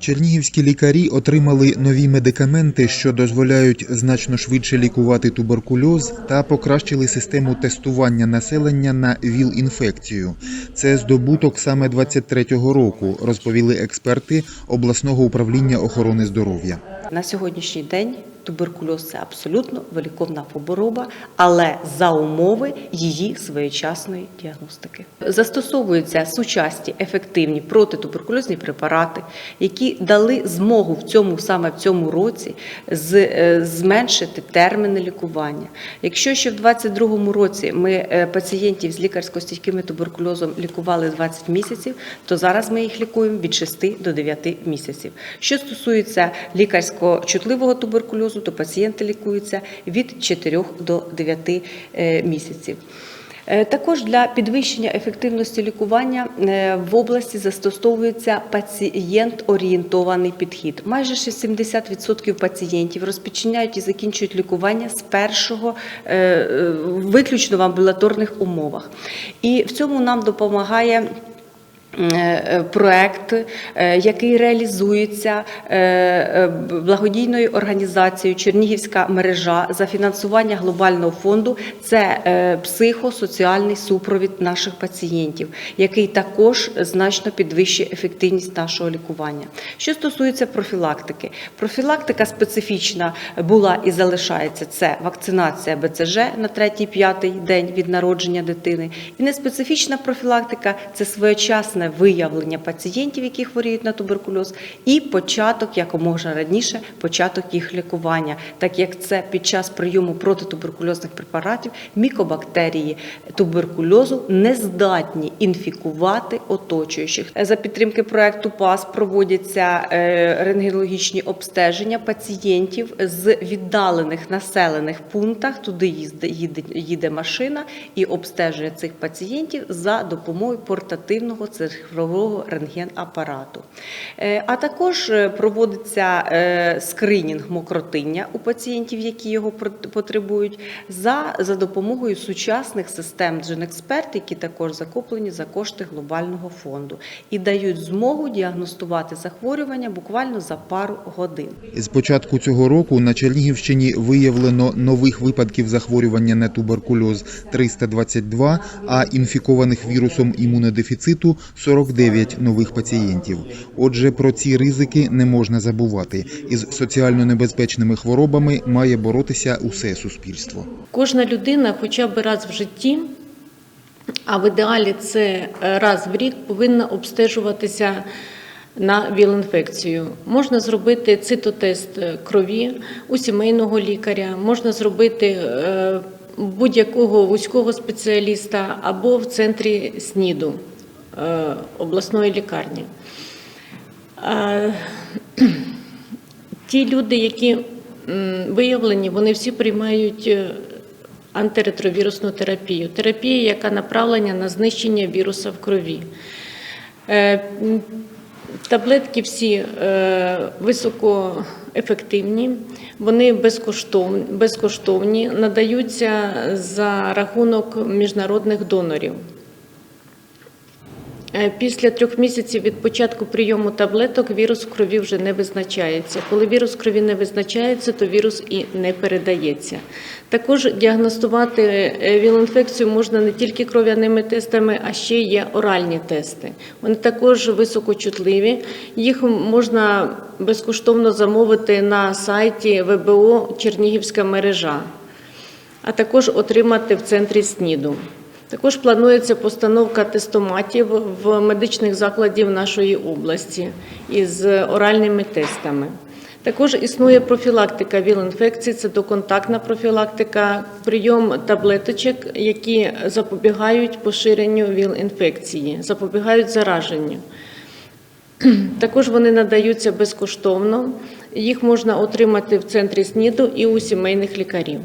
Чернігівські лікарі отримали нові медикаменти, що дозволяють значно швидше лікувати туберкульоз та покращили систему тестування населення на ВІЛ-інфекцію. Це здобуток саме 23-го року, розповіли експерти обласного управління охорони здоров'я. На сьогоднішній день туберкульоз це абсолютно виліковна хвороба, але за умови її своєчасної діагностики. Застосовуються сучасні ефективні протитуберкульозні препарати, які дали змогу в цьому саме в цьому році е, зменшити терміни лікування. Якщо ще в 2022 році ми е, пацієнтів з лікарсько-стійким туберкульозом лікували 20 місяців, то зараз ми їх лікуємо від 6 до 9 місяців. Що стосується лікарсько-чутливого туберкульозу, то пацієнти лікуються від 4 до 9 е, місяців. Е, Також для підвищення ефективності лікування е, в області застосовується пацієнт-орієнтований підхід. Майже 70% пацієнтів розпочинають і закінчують лікування з першого виключно в амбулаторних умовах. І в цьому нам допомагає. Е, Проект, е, який реалізується е, е, благодійною організацією Чернігівська мережа за фінансування глобального фонду, це е, психосоціальний супровід наших пацієнтів, який також значно підвищує ефективність нашого лікування. Що стосується профілактики, профілактика специфічна була і залишається. Це вакцинація БЦЖ на третій-п'ятий день від народження дитини, і неспецифічна профілактика це своєчасне виявлення пацієнтів, які хворіють на туберкульоз, і початок якомога раніше, початок їх лікування, так як це під час прийому протитуберкульозних препаратів мікобактерії туберкульозу не здатні інфікувати оточуючих. За підтримки проекту ПАС проводяться е, рентгенологічні обстеження пацієнтів з віддалених населених пунктах. Туди їде, їде машина і обстежує цих пацієнтів за допомогою портативного цифрового рентгенапарату. Е, А також е, проводиться е, скринінг мокротиння у пацієнтів, які його потребують, за, за допомогою сучасних систем Genexpert, які також закуплені за кошти глобального фонду і дають змогу діагностувати захворювання буквально за пару годин. З початку цього року на Чернігівщині виявлено нових випадків захворювання на туберкульоз 322, а інфікованих вірусом імунодефіциту 49 нових пацієнтів. Отже, про ці ризики не можна забувати. Із соціально небезпечними хворобами має боротися усе суспільство. Кожна людина, хоча б раз в житті, а в ідеалі це е, раз в рік, повинна обстежуватися на ВІЛ-інфекцію. Можна зробити цитотест е, крові у сімейного лікаря, можна зробити е, будь-якого вузького спеціаліста або в центрі СНІДу обласної лікарні. Е, Ті люди, які виявлені, вони всі приймають е, антиретровірусну терапію. Терапія, яка направлена на знищення віруса в крові. Е, Таблетки всі е, високоефективні, вони безкоштовні, безкоштовні, надаються за рахунок міжнародних донорів. Е, Після трьох місяців від початку прийому таблеток вірус в крові вже не визначається. Коли вірус в крові не визначається, то вірус і не передається. Також діагностувати е, ВІЛ-інфекцію можна не тільки кров'яними тестами, а ще є оральні тести. Вони також високочутливі. Їх можна безкоштовно замовити на сайті ВБО Чернігівська мережа, а також отримати в центрі СНІДу. Також планується постановка тестоматів в медичних закладів нашої області із оральними тестами. Також існує профілактика ВІЛ-інфекції, це доконтактна профілактика, прийом таблеточок, які запобігають поширенню ВІЛ-інфекції, запобігають зараженню. Також вони надаються безкоштовно. Їх можна отримати в центрі СНІДу і у сімейних лікарів.